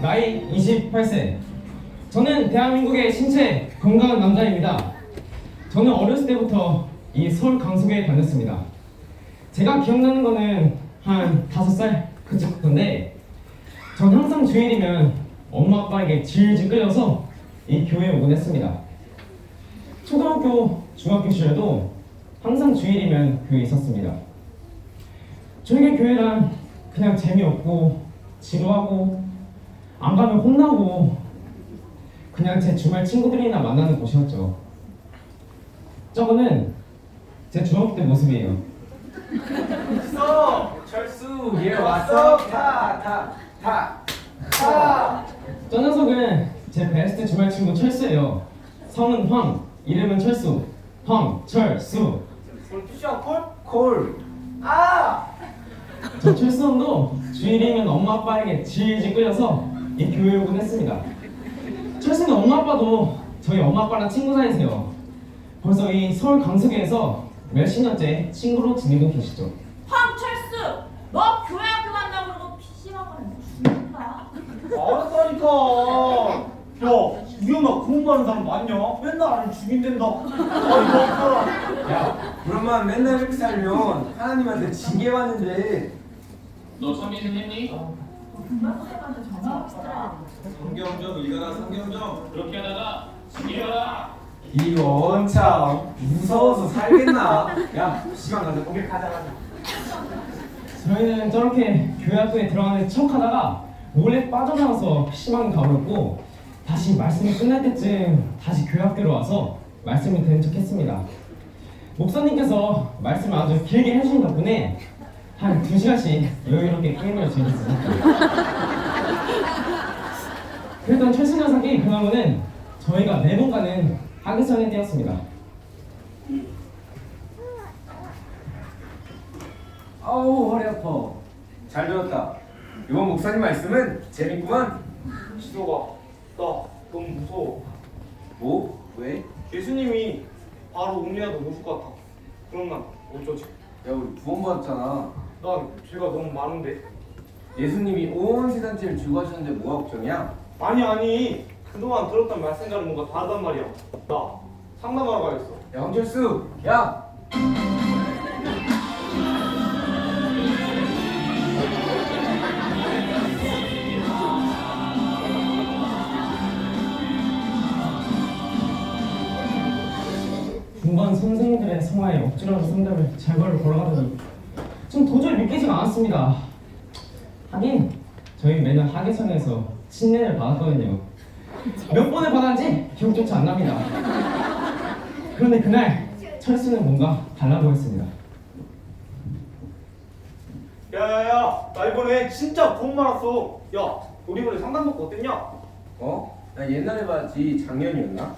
나이 28세. 저는 대한민국의 신체 건강한 남자입니다. 저는 어렸을 때부터 이 서울 강서구에 다녔습니다. 제가 기억나는 거는 한 다섯 살 그쯤인데 전 항상 주일이면 엄마 아빠에게 질질 끌려서 이 교회에 오곤 했습니다. 초등학교, 중학교 시절에도 항상 주일이면 교회에 있었습니다. 저에게 교회란 그냥 재미없고 지루하고 안 가면 혼나고 그냥 제 주말 친구들이나 만나는 곳이었죠. 저거는 제 중학교 때 모습이에요. 써 철수 얘 왔어 타 타 타 타. 저 녀석은 제 베스트 주말 친구 철수예요. 성은 황, 이름은 철수. 황, 철수. 푸시한 콜? 콜. 아. 저 철수 형도 주일이면 엄마 아빠에게 질질 끌려서 이 오곤 했습니다. 철수는 엄마 아빠도 저희 엄마 아빠랑 친구 사이세요. 벌써 이 서울 강서구에서 몇십 년째 친구로 지내고 계시죠. 황철수, 너 교회 학교 간다고 그러고 PC방 가면 죽는다. 알았다니까. 야, 우리 엄마 공부하는 사람 맞냐? 맨날 아니 죽인댄다. 아 이거 야, 그러면 맨날 이렇게 살면 하나님한테 징계 받는데 너 선민생 했니? 중학생한테 전화 왔더라. 성경 좀 읽어라 성경 좀 그렇게 하다가 죽여라. 이건 참 무서워서 살겠나 야 시간 가자 고백하자 가자 저희는 저렇게 교회 학교에 들어가는 척 하다가 몰래 빠져나와서 PC방 가버렸고 다시 말씀이 끝날 때쯤 다시 교회 학교로 와서 말씀을 듣는 척 했습니다. 목사님께서 말씀을 아주 길게 해주신 덕분에 한두 시간씩 여유롭게 게임을 즐겼습니다. 그랬던 철수 녀석이 그나무는 저희가 매번 가는 하기선에 뛰었습니다. 아우 허리 아파 잘 들었다 이번 목사님 말씀은 재밌구만 지도가 나 너무 무서워. 뭐? 왜? 예수님이 바로 음리라도 오실 것 같아. 그럼 난 어쩌지? 야 우리 구원받았잖아 난 죄가 너무 많은데. 예수님이 온 세상 죄를 지고 하셨는데 뭐가 걱정이야? 아니 아니 그동안 들었던 말씀과는 뭔가 다르단 말이야. 나 상담하러 가야겠어. 야 황철수 야 중반 선생님들의 성화에 억지로라도 상담을 잘발로 걸어가더니 좀 도저히 믿기지가 않았습니다. 하긴 저희 매년 하계선에서 친례를 받았거든요. 몇 번을 받았는지 기억조차 안 납니다. 그런데 그날 철수는 뭔가 달라 보였습니다. 야야야, 나 이번에 진짜 돈 많았어. 야, 우리 이번에 상담 받고 어땠냐? 어? 나 옛날에 봤지 작년이었나?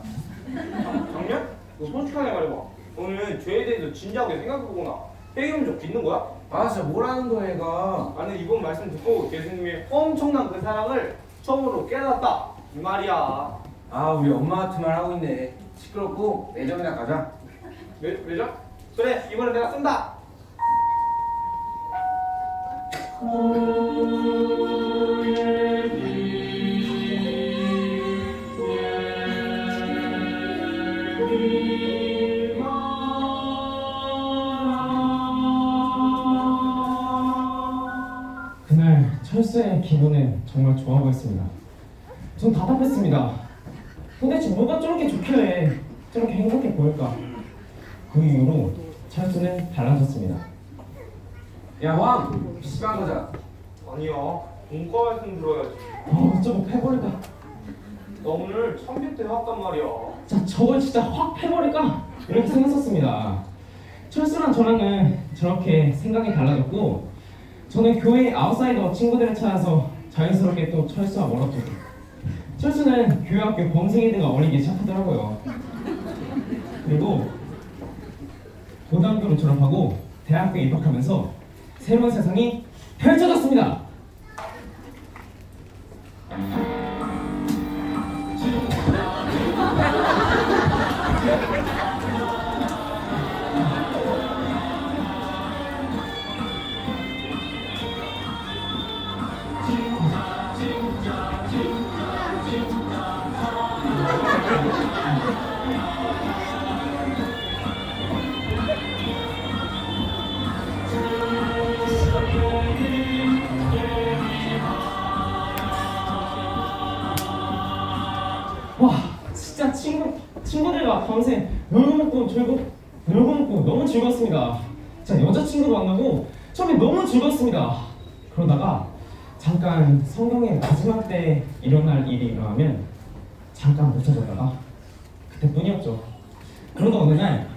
작년? 너 솔직하게 말해봐. 너는 죄에 대해서 진지하게 생각해보거나 해결 적 믿는 거야? 아 진짜 뭐라는 거야 얘가 나는 이번 말씀 듣고 예수님의 엄청난 그 사랑을 처음으로 깨달았다. 이 말이야. 아 우리 엄마 같은 말 하고 있네 시끄럽고 매점이나 가자 왜, 왜죠? 그래, 이번에 내가 쓴다. 철수의 기분은 정말 좋아 보였습니다. 전 답답했습니다. 도대체 뭐가 저렇게 좋길래 저렇게 행복해 보일까? 그 이후로 철수는 달라졌습니다. 야황 시방 가자 아니야, 본과 말씀 들어야지. 어, 저거 패버릴까? 나 오늘 참교태 해왔단 말이야. 자, 저걸 진짜 확 패버릴까? 이렇게 생각했었습니다. 철수랑 저랑은 저렇게 생각이 달라졌고, 저는 교회 아웃사이더 친구들을 찾아서 자연스럽게 또 철수와 멀었죠. 철수는 교회 학교 범생이 등을 어리게 시작하더라고요. 그리고 고등학교를 졸업하고 대학교에 입학하면서 새로운 세상이 펼쳐졌습니다. 여자친구도 만나고 처음에 너무 즐거웠습니다. 그러다가 잠깐 성경의 마지막 때 일어날 일이 일어나면 잠깐 못 찾았다가 그때뿐이었죠. 그러다 어느 날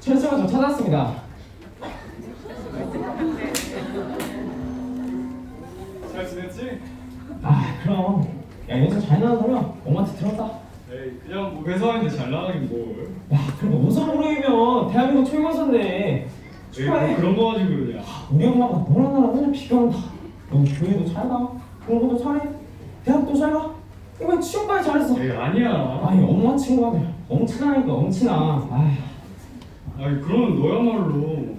철수가 저 찾았습니다. 잘 지냈지? 아 그럼 야 요즘 잘 나가면 엄마한테 들었다. 에이 그냥 뭐 회사인데 잘 나가긴 뭘 우선 모르면 대한민국 에이 축하해. 뭐 그런 거 가지고 그러냐 우리 엄마가 너랑 나랑 맨날 비교한다. 너 교회도 잘 가, 공부도 잘해, 대학도 잘 가. 이번에 취업까지 잘했어. 에이 아니야 아니 엄마 친구한테 엉치나니까 엉치나. 아휴. 아니 그러면 너야말로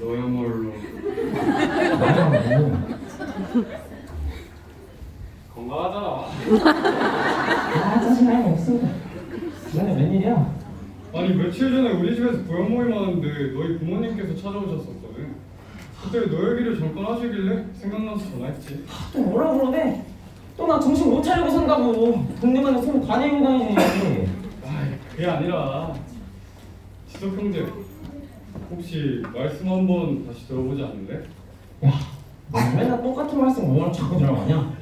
너야말로. 건강하잖 아아거 없으니까. 너네 웬일이야? 아니 며칠 전에 우리 집에서 부연 모임 하는데 너희 부모님께서 찾아오셨었거든 그때 너 얘기를 잠깐 하시길래 생각나서 전화했지 또 뭐라 그러네? 또 나 정신 못 차리고 산다고. 동네만에 손 다니고 다니지. 아이 그게 아니라 지석 형제 혹시 말씀 한번 다시 들어보지 않을래? 야, 너 맨날 똑같은 말씀 뭐라 자꾸 들어가냐?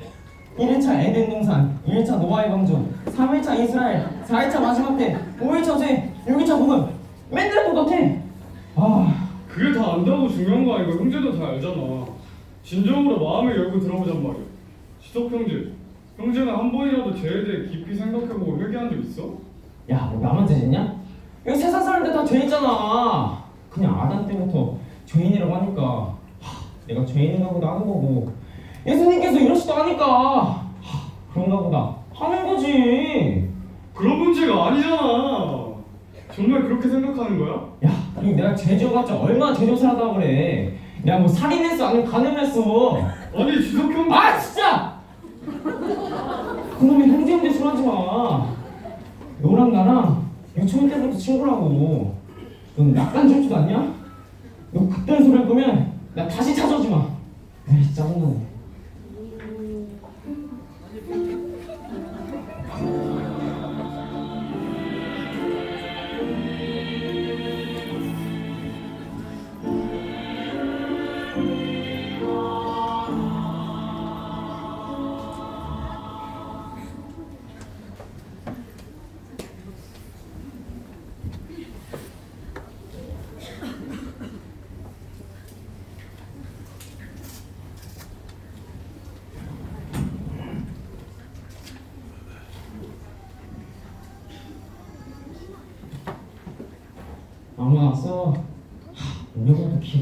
1일차 에덴 동산, 2일차 노아의 방주, 3일차 이스라엘, 4일차 마지막 때, 5일차 죄, 6일차 복음 맨날 똑같아. 아, 그게 다 안다고 중요한 거 아니고 형제도 다 알잖아. 진정으로 마음을 열고 들어보잔 말이야. 지석 형제 형제는 한 번이라도 죄에 대해 깊이 생각해보고 회개한 적 있어? 야, 뭐 나만 죄짓냐? 여기 세상 사람들 다 죄 있잖아. 그냥 아담 때부터 죄인이라고 하니까 하, 내가 죄인인가 보다 하는 거고 예수님께서 이러시도 하니까 하, 그런가 보다 하는 거지 그런 문제가 아니잖아 정말 그렇게 생각하는 거야? 야, 그리고 내가 제주어봤자 얼마나 제주살하다고 그래. 내가 뭐 살인했어, 아니면 간음했어. 아니 지석 형제 아, 진짜! 그놈의 형제 형제 술하지 마. 너랑 나랑 유치원 때부터 친구라고. 넌 약간 줄줄 아냐? 너 그딴 소리 할 거면 나 다시 찾아오지 마. 에이, 짜증나네.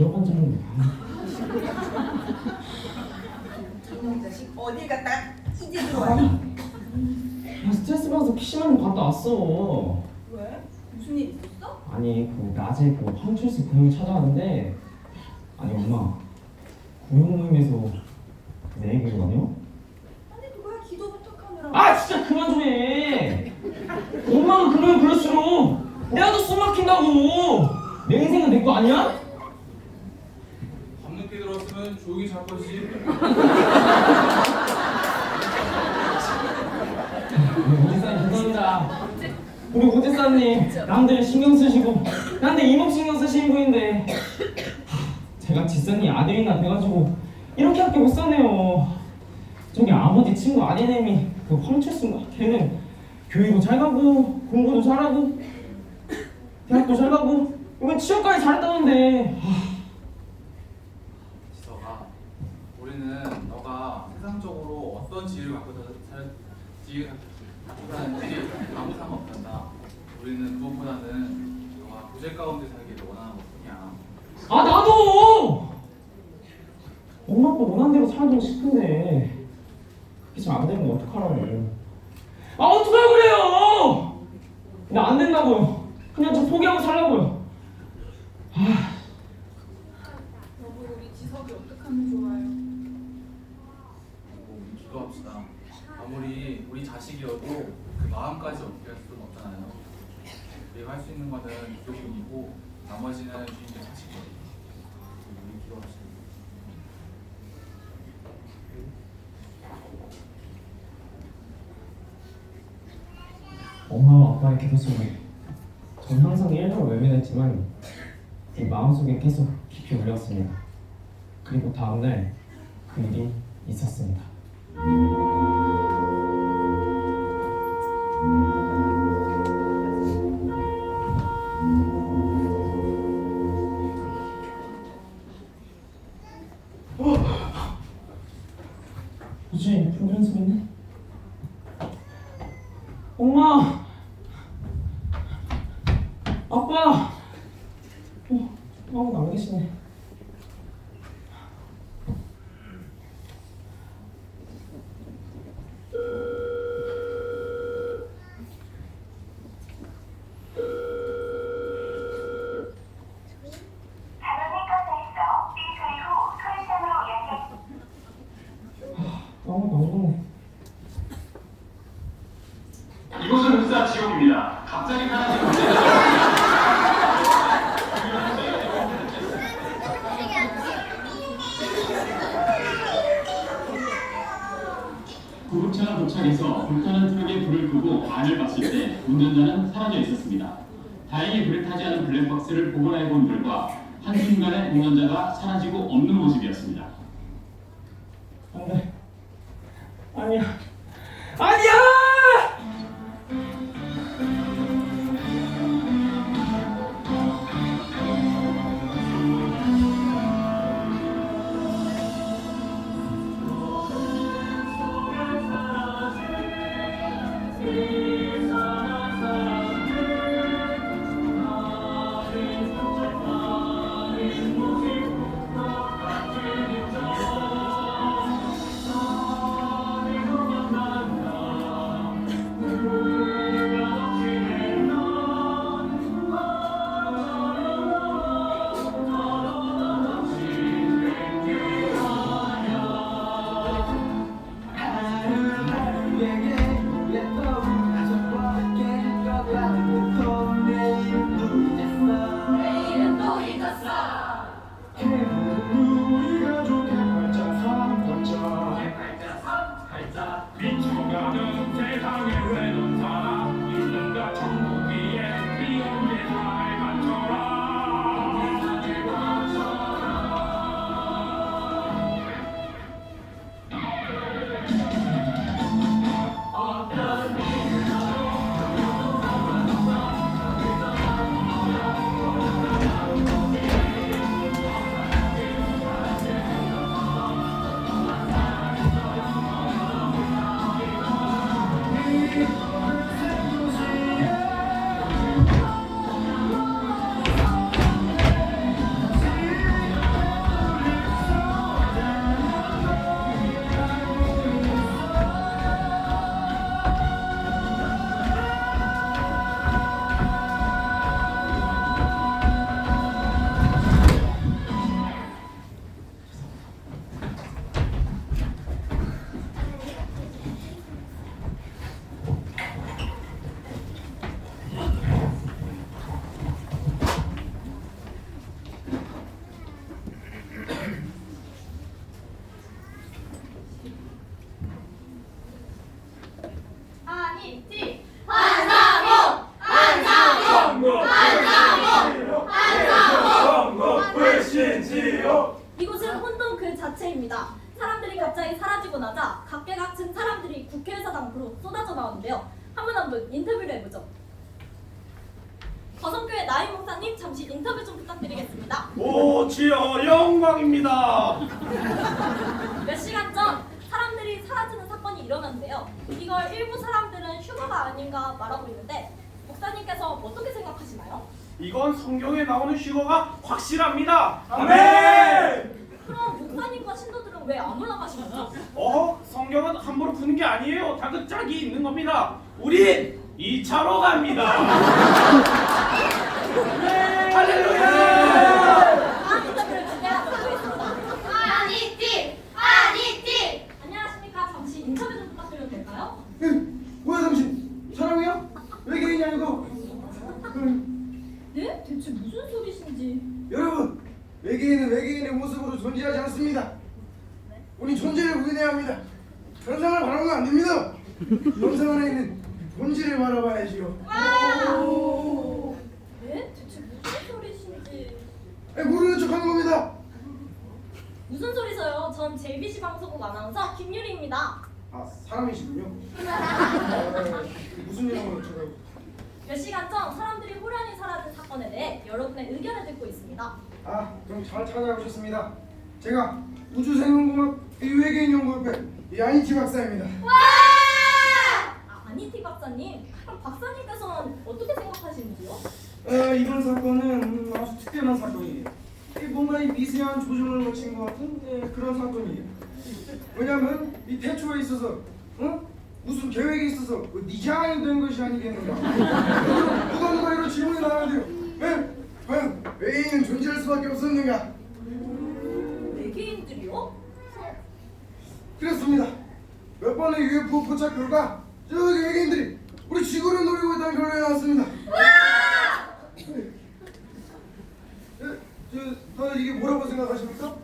길어간 적은 이놈 자식 어딜 갔다 이제 들어와니? 야, 스트레스 받아서 PC방 갔다 왔어. 왜? 무슨 일 있었어? 아니 그 낮에 그 황철수 그 형이 찾아왔는데 아니 엄마 구형 모임에서 내 하냐? 아니 그거야 기도 부탁하느라 아 진짜 그만 좀 해. 엄마가 그러면 그럴수록 내가 더 숨 막힌다고. 내 인생은 내 거 아니야? 들었으면 조용히 잘 것이지. 죄송합니다. 우리 오지사님 남들 신경 쓰시고 난데 이목 신경 쓰시는 분인데 제가 지사님 아들이나 돼가지고 이렇게밖에 못 사네요. 저기 아버지 친구 아내님이 그 황철수인가? 걔는 교육도 잘 가고 공부도 잘하고 대학도 잘 가고 이번 취업까지 잘했다는데 지서가 우리는 너가 세상적으로 어떤 지위를 갖고 살 지위를 갖고 사는지 아무 상관없단다. 우리는 그것보다는 부재 가운데 살기를 원하는 것뿐이야. 아 나도 엄마 아빠 원하는 대로 살고 싶은데 그게 잘 안 되는 거 어떡하라고 아 어떡하라고 그래요 나 안 된다고요 그냥 저 포기하고 살라고요 여보 우리 지석이 어떡하면 좋아요? 기도합시다. 아무리 우리 자식이어도 그 마음까지 어떻게 할 수는 없잖아요. 우리가 할 수 있는 거는 기도뿐이고 나머지는 주님의 자식이에요. 우리 기도합시다. 엄마와 아빠의 기도 속에 전 항상 일부러 외면했지만 제 마음속에 계속 깊이 울렸습니다. 그리고 다음날 그 일이 있었습니다. 아니 이곳은 혼돈 그 자체입니다. 사람들이 갑자기 사라지고 나자 각계각층 사람들이 국회의사당 앞으로 쏟아져 나오는데요. 한 분 한 분 인터뷰를 해보죠. 거성교회 나인 목사님 잠시 인터뷰 좀 부탁드리겠습니다. 오, 지어 영광입니다. 몇 시간 전 사람들이 사라지는 사건이 일어났는데요. 이걸 일부 사람들은 휴거가 아닌가 말하고 있는데 목사님께서 어떻게 생각하시나요? 이건 성경에 나오는 휴거가 확실합니다. 아멘. 그럼 목사님과 신도들은 왜 안 올라가신 거죠? 어, 성경은 함부로 푸는 게 아니에요. 다그 짝이 있는 겁니다. 우린 2차로 갑니다. 할렐루야! 다음 인터뷰를 준비하도록 하겠습니다. 한이티 한이티 안녕하십니까? 잠시 인터뷰 좀 부탁드려도 될까요? 뭐야 당신 사람이야? 외계인이 아니고 네? 대체 무슨 소리신지 여러분 외계인은 외계인의 모습으로 존재하지 않습니다. 우리 존재를 부인해야 합니다. 현상을 바라보면 안 됩니다. 현상 안에 있는 본질을 바라봐야지요. 네? 대체 무슨 소리신지 아니, 모르는 척하는 겁니다. 무슨 소리세요? 전 JBC 방송국 아나운서 김유리입니다. 아 사람이시군요. 아, 무슨 일하고 제가 몇 시간 전 사람들이 호련히 사라진 사건에 대해 여러분의 의견을 듣고 있습니다. 아 그럼 잘 찾아오셨습니다. 제가 우주생명공학 외계인 연구협회 야인치 박사입니다. 아, 아니티 박사님, 그럼 박사님께서는 어떻게 생각하시는지요? 어, 이번 사건은 아주 특별한 사건이에요. 이 뭔가 이 미세한 조정을 거친 것 같은 예, 그런 사건이에요. 왜냐면 이 태초에 있어서 어? 무슨 계획이 있어서 뭐 디자인이 된 것이 아니겠는가. 누가 누가 이런 질문이 나와야 돼요. 예? 과연 외계인은 존재할 수밖에 없었는가? 외계인들이요? 그렇습니다. 몇 번의 UFO 포착 결과 저기 외계인들이 우리 지구를 노리고 있다는 결론이 나왔습니다. 예, 저, 다들 이게 뭐라고 생각하십니까?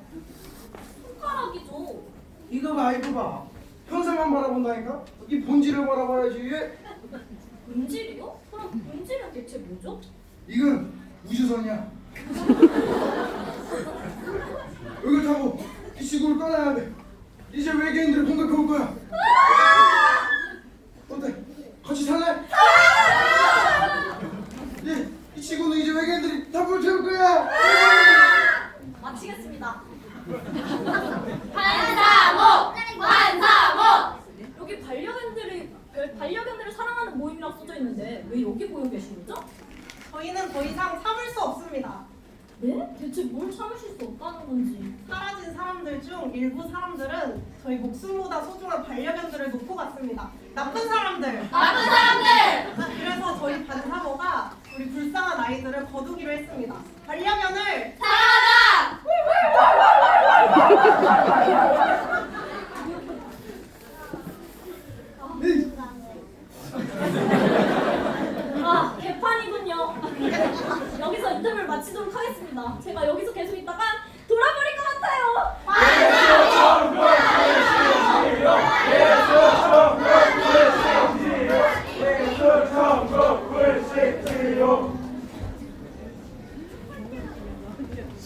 손가락이죠. 이거 봐, 이거 봐. 현상만 바라본다니까? 이 본질을 바라봐야지. 예? 본질이요? 그럼 본질은 대체 뭐죠? 이건 우주선이야. 이걸 타고 이 지구를 떠나야 돼. 이제 외계인들을 공격해 올 거야. 어때? 같이 살래? 예, 이 지구는 이제 외계인들이 다 불태울 거야. 마치겠습니다. 반사모! 반사모! 여기 반려견들이 반려견들을 사랑하는 모임이라고 써져 있는데 왜 여기 모여 계신 거죠? 저희는 더 이상 참을 수 없습니다. 네? 대체 뭘 참으실 수 없다는 건지. 사라진 사람들 중 일부 사람들은 저희 목숨보다 소중한 반려견들을 놓고 갔습니다. 나쁜 사람들. 나쁜 사람들! 그래서 저희 반사모가 우리 불쌍한 아이들을 거두기로 했습니다. 반려견을 사랑하자! 아, 개판이군요. 여기서 인터뷰를 마치도록 하겠습니다. 제가 여기서 계속 있다가 돌아버릴 것 같아요.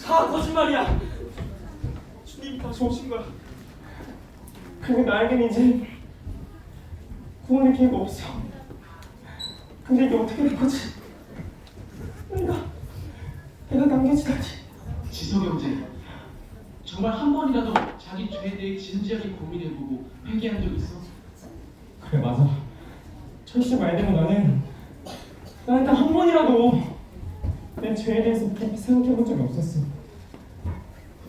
다 거짓말이야. 주님이 다시 오신 거야. 근데 나에겐 이제 구원의 기회가 없어. 근데 이게 어떻게 된 거지? 내가 내가 남겨지다니. 지석 형제, 정말 한 번이라도 자기 죄에 대해 진지하게 고민해보고 회개한 적 있어? 그래 맞아. 철수 말대로 나는 나 일단 한 번이라도 내 죄에 대해서 깊이 생각해본 적이 없었어.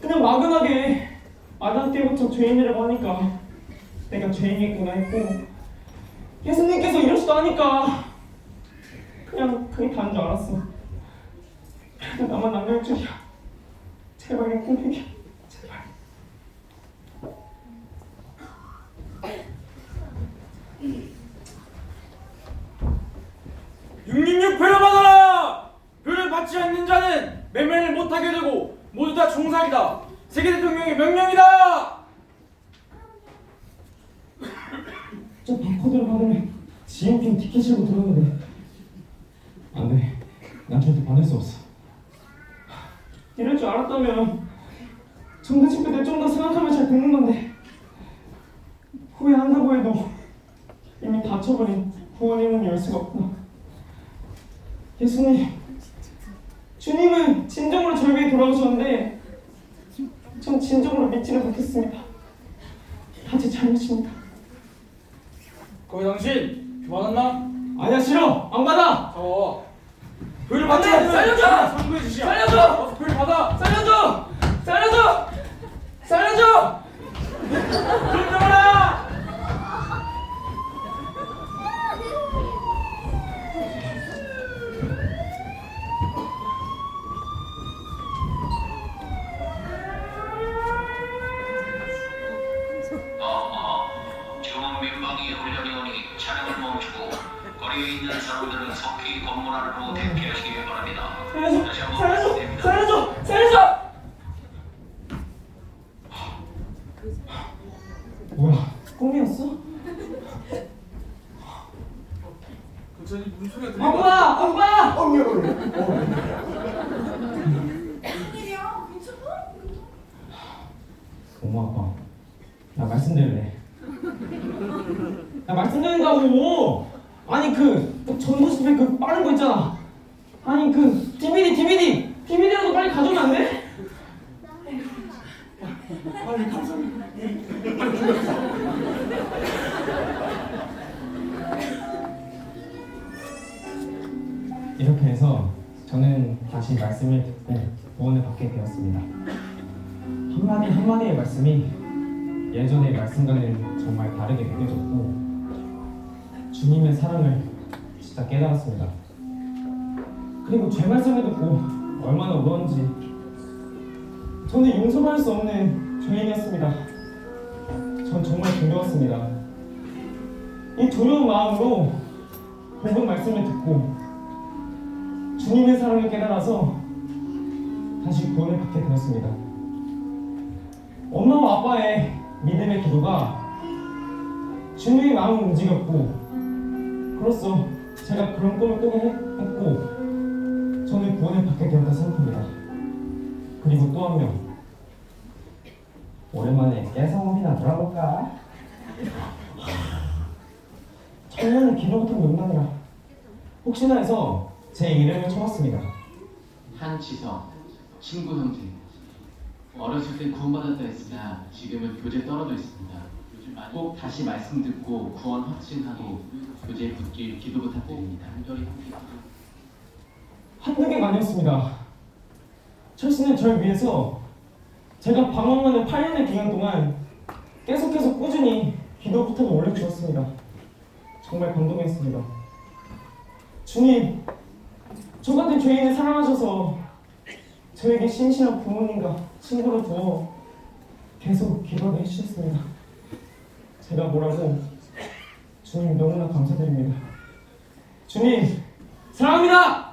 그냥 막연하게 아담 때부터 죄인이라고 하니까 내가 죄인이구나 했고 예수님께서 이러시도 하니까 그냥 그게 다인 줄 알았어. 나만 남길 줄이야. 제발 내 꿈이야. 666 표를 받아라! 표를 받지 않는 자는 매매를 못하게 되고 모두 다 종살이다. 세계 대통령의 명령이다. 저 바코드를 받으면 지엠핑 티켓이라고 들었는데 안돼 난 절대 받을 수 없어 이럴 줄 알았다면 정도 집회 때좀 더 생각하면 잘 되는 건데 후회한다고 해도 이미 닫혀버린 구원의 문을 열 수가 없구나 예수님 아니 그 DVD DVD DVD라도 빨리 가져오면 안 돼? 아니 감사합니다. 이렇게 해서 저는 다시 말씀을 듣고 구원을 받게 되었습니다 한마디 한마디의 말씀이 예전의 말씀과는 정말 다르게 느껴졌고 주님의 사랑을 진짜 깨달았습니다 그리고 제 말씀을 듣고 얼마나 울었는지 저는 용서할 수 없는 죄인이었습니다. 전 정말 두려웠습니다. 이 두려운 마음으로 복음 말씀을 듣고 주님의 사랑을 깨달아서 다시 구원을 받게 되었습니다. 엄마와 아빠의 믿음의 기도가 주님의 마음을 움직였고 그로써 제가 그런 꿈을 꾸게 했고 저는 구원을 받게 되었다 생각합니다. 그리고 또 한 명. 오랜만에 깨성업이나 놀아볼까? 청년은 기도 못한 농담이라 혹시나 해서 제 이름을 쳐봤습니다. 한지성, 친구 형제. 어렸을 때 구원받았다 했으나 지금은 교제 떨어져 있습니다. 꼭 다시 말씀 듣고 구원 확신하고 교제 붙길 기도 부탁드립니다. 한두 개가 아니었습니다. 철씨는 절 위해서 제가 방황하는 8년의 기간 동안 계속해서 꾸준히 기도 부탁을 올려주었습니다. 정말 감동했습니다. 주님, 저 같은 죄인을 사랑하셔서 저에게 신실한 부모님과 친구를 두어 계속 기도를 해주셨습니다. 제가 뭐라고 주님 너무나 감사드립니다. 주님, 사랑합니다!